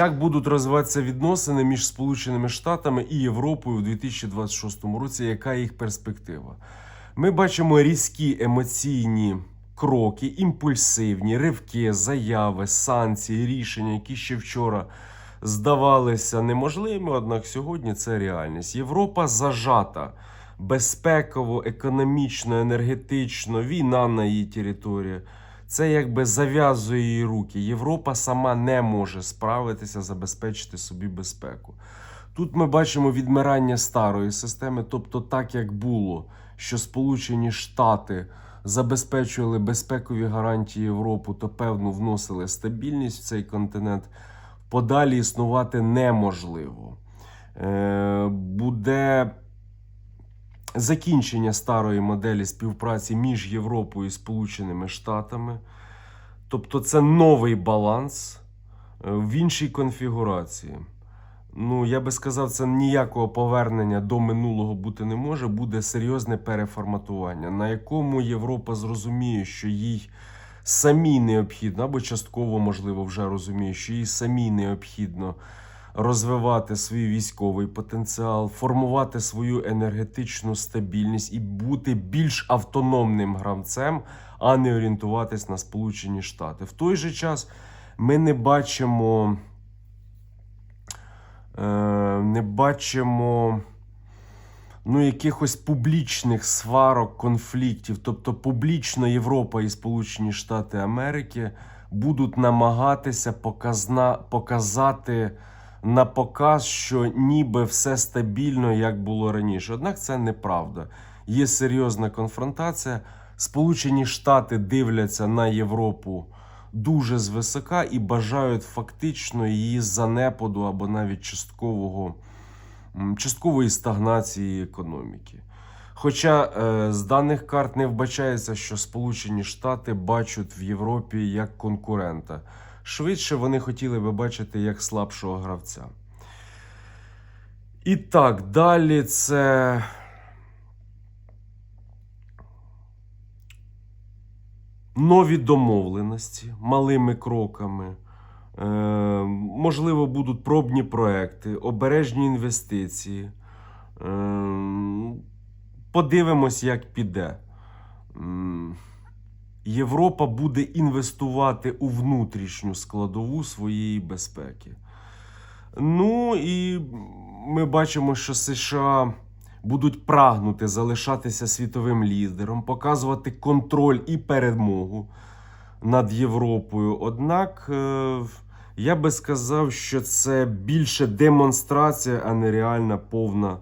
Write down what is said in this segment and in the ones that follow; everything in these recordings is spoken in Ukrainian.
Як будуть розвиватися відносини між Сполученими Штатами і Європою у 2026 році? Яка їх перспектива? Ми бачимо різкі емоційні кроки, імпульсивні, ривки, заяви, санкції, рішення, які ще вчора здавалися неможливими, однак сьогодні це реальність. Європа зажата безпеково, економічно, енергетично, війна на її території. Це якби зав'язує її руки. Європа сама не може справитися, забезпечити собі безпеку. Тут ми бачимо відмирання старої системи, тобто так як було, що Сполучені Штати забезпечували безпекові гарантії Європу, то певно вносили стабільність в цей континент. Подалі існувати неможливо. Е, буде закінчення старої моделі співпраці між Європою і Сполученими Штатами. Тобто це новий баланс е, в іншій конфігурації. Ну, я би сказав, це ніякого повернення до минулого бути не може. Буде серйозне переформатування, на якому Європа зрозуміє, що їй самій необхідно, або частково, можливо, вже розуміє, що їй самій необхідно розвивати свій військовий потенціал, формувати свою енергетичну стабільність і бути більш автономним гравцем, а не орієнтуватись на Сполучені Штати. В той же час ми не бачимо. е, Не бачимо ну, якихось публічних сварок, конфліктів. Тобто публічно Європа і Сполучені Штати Америки будуть намагатися показна, показати на показ, що ніби все стабільно, як було раніше. Однак це неправда. Є серйозна конфронтація. Сполучені Штати дивляться на Європу дуже звисока і бажають фактично її занепаду або навіть часткового, часткової стагнації економіки. Хоча е, з даних карт не вбачається, що Сполучені Штати бачать в Європі як конкурента. Швидше вони хотіли би бачити як слабшого гравця. І так, далі це. Нові домовленості малими кроками. Е, можливо, будуть пробні проекти, обережні інвестиції. Е, подивимось, як піде. Європа буде інвестувати у внутрішню складову своєї безпеки. Ну і ми бачимо, що США будуть прагнути залишатися світовим лідером, показувати контроль і перемогу над Європою. Однак е, я би сказав, що це більше демонстрація, а не реальна повна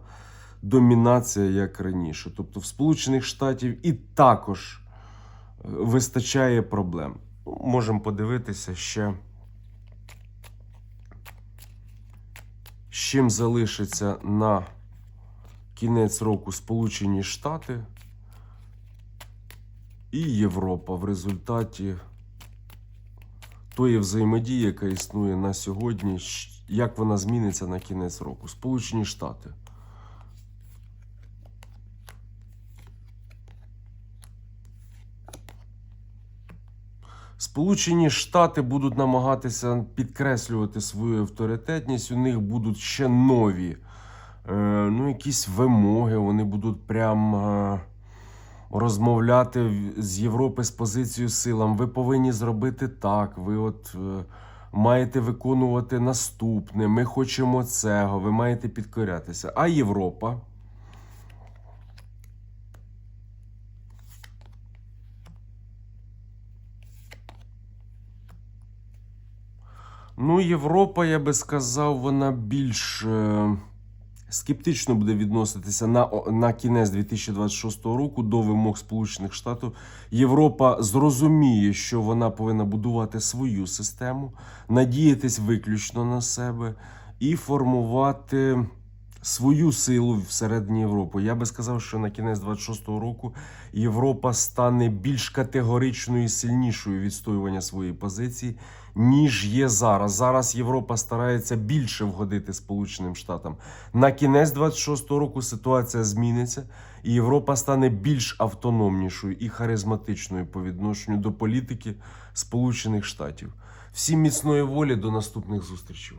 домінація, як раніше. Тобто в Сполучених Штатів і також вистачає проблем. Можемо подивитися ще. з чим залишиться на кінець року Сполучені Штати і Європа в результаті тої взаємодії, яка існує на сьогодні, як вона зміниться на кінець року. Сполучені Штати. Сполучені Штати будуть намагатися підкреслювати свою авторитетність. У них будуть ще нові е, ну, якісь вимоги. Вони будуть прям е, розмовляти з Європи з позицією силам. Ви повинні зробити так. Ви от е, маєте виконувати наступне. Ми хочемо цього. Ви маєте підкорятися. А Європа. Ну, Європа, я би сказав, вона більш е, скептично буде відноситися на, на кінець 2026 року до вимог Сполучених Штатів. Європа зрозуміє, що вона повинна будувати свою систему, надіятись виключно на себе і формувати свою силу всередині Європи. Я би сказав, що на кінець 26-го року Європа стане більш категоричною і сильнішою відстоювання своєї позиції, ніж є зараз. Зараз Європа старається більше вгодити Сполученим Штатам. На кінець 26-го року ситуація зміниться, і Європа стане більш автономнішою і харизматичною по відношенню до політики Сполучених Штатів. Всім міцної волі, до наступних зустрічей.